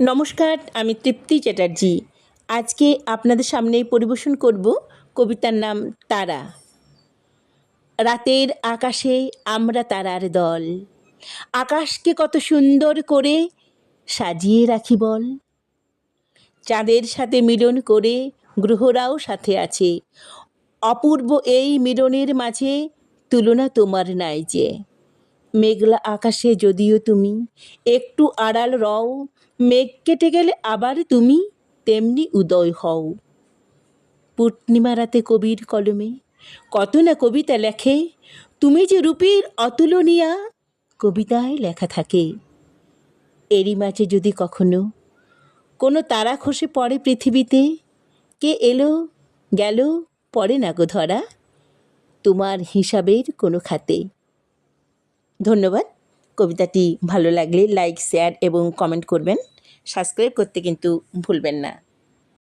নমস্কার, আমি তৃপ্তি চ্যাটার্জি। আজকে আপনাদের সামনে পরিবেশন করব কবিতার নাম তারা। রাতের আকাশে আমরা তারার দল। আকাশকে কত সুন্দর করে সাজিয়ে রাখি বল। চাঁদের সাথে মিলন করে গ্রহরাও সাথে আছে। অপূর্ব এই মিলনের মাঝে তুলনা তোমার নাই যে। মেঘলা আকাশে যদিও তুমি একটু আড়াল রও, মেঘ কেটে গেলে আবার তুমি তেমনি উদয় হও। পূর্ণিমা রাতে কবির কলমে কত না কবিতা লেখে, তুমি যে রূপীর অতুলনীয়া কবিতায় লেখা থাকে। এরই মাঝে যদি কখনো কোনো তারা খসে পড়ে পৃথিবীতে, কে এলো, গেল, পড়ে না গো ধরা? তোমার হিসাবের কোনো খাতে ধন্যবাদ। কবিতাটি ভালো লাগলে লাইক শেয়ার এবং কমেন্ট করবেন। সাবস্ক্রাইব করতে কিন্তু ভুলবেন না।